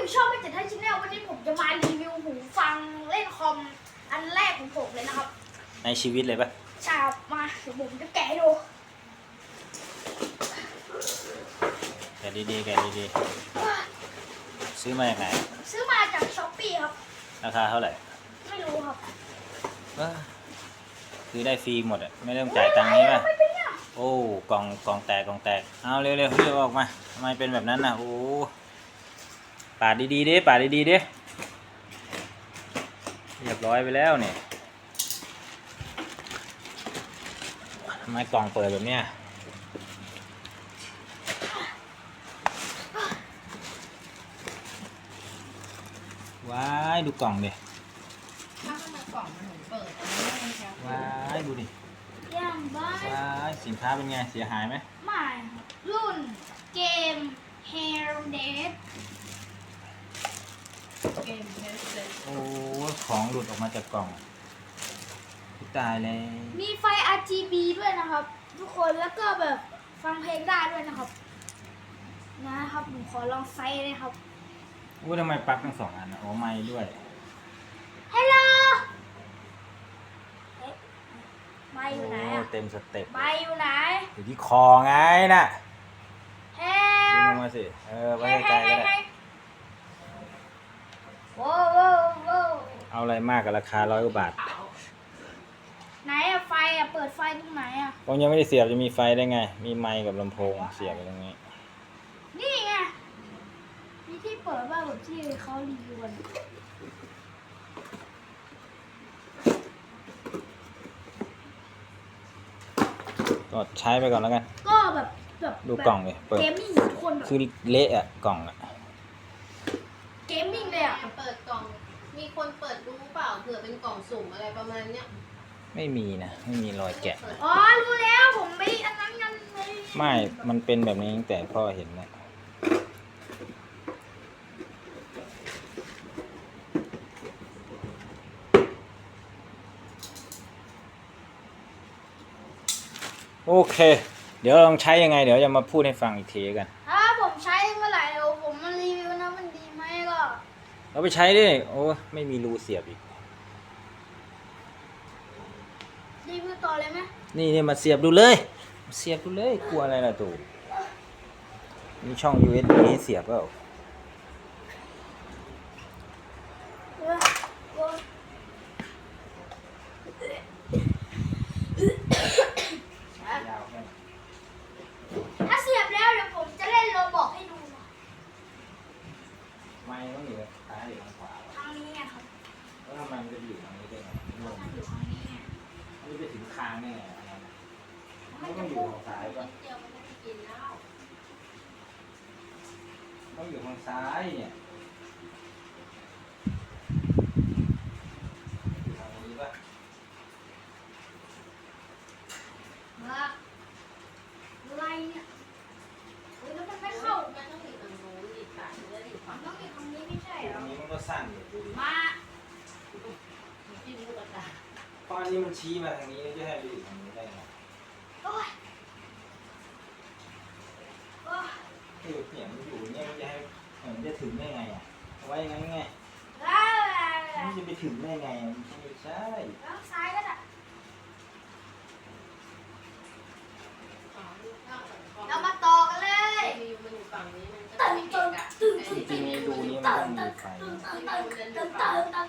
อยู่ช่องไม่จัดให้ชแนลวันนี้ผมจะมารีวิวหูฟังเล่นคอมอันแรกของผมเลยนะครับในชีวิตเลยปะชาบมาเดี๋ยวผมจะแกะให้ดูแกะดีๆแกะดีๆซื้อมาจากไหนซื้อมาจากช้อปปี้ครับ ราคาเท่าไหร่ไม่รู้ครับเอ้อคือได้ฟรีหมดอะไม่ต้องจ่ายตังค์นี้ป่ะไม่เป็นเนี่ยโอ้กล่องกล่องแตกกล่องแตกเอาเร็วๆเร็วออกมาทำไมเป็นแบบนั้นน่ะโอ้ ปาดดีๆดิปาดดีๆดิเรียบร้อยไปแล้วเนี่ยทำไมกล่องเปิดแบบเนี้ยว้ายดูกล่องดิถ้าทำไมกล่องมันถึงเปิดอันนี้ไม่ใช่ว้ายดูดิย่างบ้านว้ายสินค้าเป็นไงเสียหายไหมไม่ครับรุ่นเกม Hair d e a d เกมเทสเลย โอ้ของหลุดออกมาจากกล่องตายเลยมีไฟ RGB ด้วยนะครับ ทุกคนแล้วก็แบบฟังเพลงได้ด้วยนะครับ นะครับผมขอลองไซส์เลยครับอู้ทำไมปลั๊กทั้งสองอันอะโอ้ไม่ด้วยฮัลโหลเอ๊ะไม่อยู่ไหนโอ้อะเต็มสเต็ปไม่อยู่ไหนอยู่ที่คอไงน่ะเฮ้ดึงยลงมาสิเออไว้เฮ้ยไกลเฮ้ยๆก็เฮ้ได้ ยโว้วโว้วโว้ว เอาอะไรมากกับราคาร้อยกว่าบาทไหนอะไฟอะเปิดไฟตรงไหนอะผมยังไม่ได้เสียบจะมีไฟได้ไง มีไมค์กับลำโพงเสียบไปตรงนี้ นี่ไงมีที่เปิดว่าแบบที่เขารีวิวกันก็ใช้ไปก่อนแล้วกัน ก็แบบแบบดูกล่องเลยเปิด เกมมิ่งทุกคนแบบ คือเละอะกล่องอะ เกมมิ่งเลยอะ เปิดกล่อง มีคนเปิดดูเปล่าเผื่อเป็นกล่องสุ่มอะไรประมาณเนี้ยไม่มีนะ ไม่มีรอยแกะเปิดอ๋อ รู้แล้วผมไม่อันนั้นกันไม่ไม่ มันเป็นแบบนี้ตั้งแต่พ่อเห็นนะโอเค เดี๋ยวลองใช้ยังไง เดี๋ยวจะมาพูดให้ฟังอีกทีกัน ถ้าผมใช้เมื่อไหร่เดี๋ยวผมมารีวิวนะมันดีไหมก็ เราไปใช้ดิโอ้ไม่มีรูเสียบอีก รีวิวต่อเลยไหมนี่นี่มาเสียบดูเลย เสียบดูเลยกลัวอะไรล่ะตู่มีช่อง USB ให้เสียบเปล่า เออโอ้ถ้าเสียบแล้วเดี๋ยวผมจะเล่นโรบอกให้ดูนะ ไม่ต้องอยู่ซ้ายหรือทางขวา ทางนี้ไงครับ แล้วทำไมมันจะอยู่ทางนี้ได้ไงงง ทางอยู่ทางนี้ไง ไม่ไปถึงคางแน่อะไรนะไม่ต้องอยู่พูดทางซ้ายป่ะเดียวมันก็จะกินแล้วต้องอยู่ทางซ้ายเนี่ยอยู่ทางนี้ป่ะ มาอะไรเนี่ยเฮ้ยแล้วมันไม่เข้า มันต้องอยู่ตรงนู้นดิตัดเนื้อดิฝั่ มั ง นต้องมีทางนี้ไม่ใช่เหร ตร อง นี้มันก็สั้นอยู่ดูดิ มา ที่ลูกตา เพราะ อันนี้มันชี้มาทางนี้แล้วจะให้ไปอยู่ทางนี้ได้ไงโอ้ยโอ้ยคือเนี่ยมันอยู่เนี่ยมันจะให้มันจะถึงได้ไงอะเอาไว้อย่างนั้นไงได้มันจะไปถึงได้ไงมันไม่ใช่แล้วซ้ายก็ได้อ๋อลูกข้าวกับกล่องเรามาต่อกันเลยรีวิวมันอยู่ฝั่งนี้มันก็ตึไม่งเกะตึงกะตึงไอ้ตึงนี่จริงๆในรูนี้มันต้องมีไฟ ตึงตึงตึงตึงตึงตึง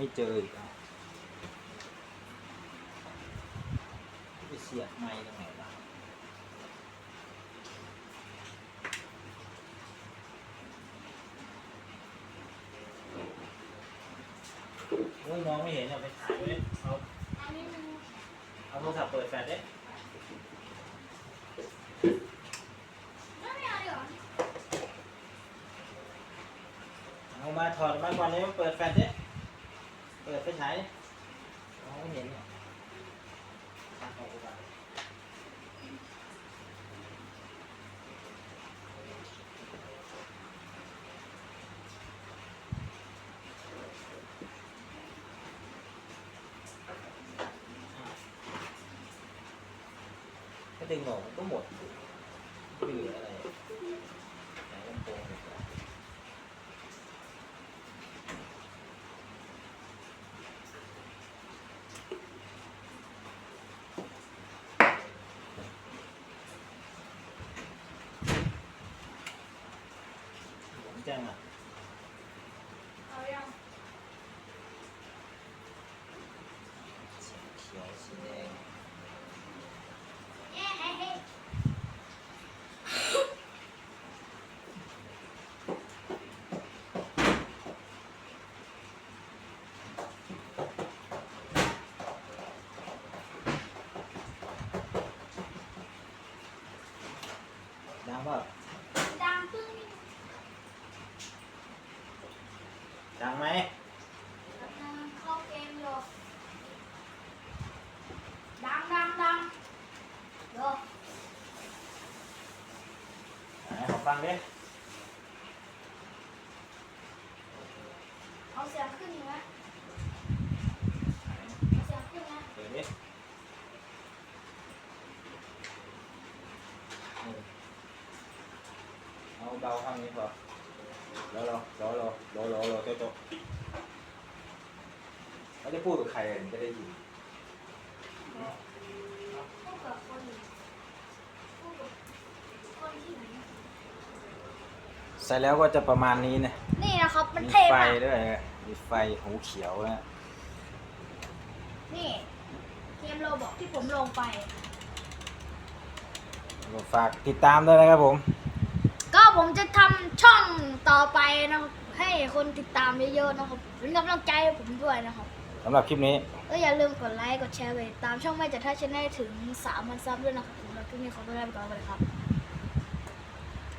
ไม่เจออีกอะไปเสียบไม้ตรงไหนล่ะโอ้ยมองไม่เห็นอะไปถ่ายไว้เอาอันนี้มันเอาโทรศัพท์เปิดแฟลชดิไม่เอาดี๋ยวเอามาถอดมาก่อนเลยมาเปิดแฟลชเดิ เปิดไปฉายดิมองไม่เห็นเนี่ยตัดออกไปก่อนถ้าดึงออกมันก็หมดไม่เหลืออะไรไหนลำโพงดีกว่า ผมแจ้งอะเอายัง สีเขียวสีแดงเอ๊ะเฮ้เฮ้ดังเปล่าดังตึ้งดังไหมแล้วนั่งเข้าเกมอยู่ดังดังดังเดี๋ยวไหนขอฟังดิเอาเสียงขึ้นอยู่นะเอาเสียงขึ้นนะเปิดดิอืมเอาเบาข้างนี้พอ แล้วรอรอรอรอรอรอโต๊ะโต๊ะเขาจะพูดกับใครอะถึงจะได้ยินพูดกับคนพูดกับคนที่ไหนใส่แล้วก็จะประมาณนี้นะนี่นะครับมันมีเท่ไฟมากด้วยนะมีไฟหูเขียวนะนี่เกมโรบอกที่ผมลงไป ก็ฝากติดตามด้วยนะครับผมก็ ผมจะทำช่องต่อไปนะครับ ให้คนติดตามเยอะๆนะครับเป็นกำลังใจให้ผมด้วยนะครับสำหรับคลิปนี้ ก็อย่าลืมกดไลค์ กดแชร์ไปตามช่องแม่จัดท่าชแนลถึง3,000ซับด้วยนะครับสำหรับคลิปนี้ขอตัวลาไปก่อนเลยครับ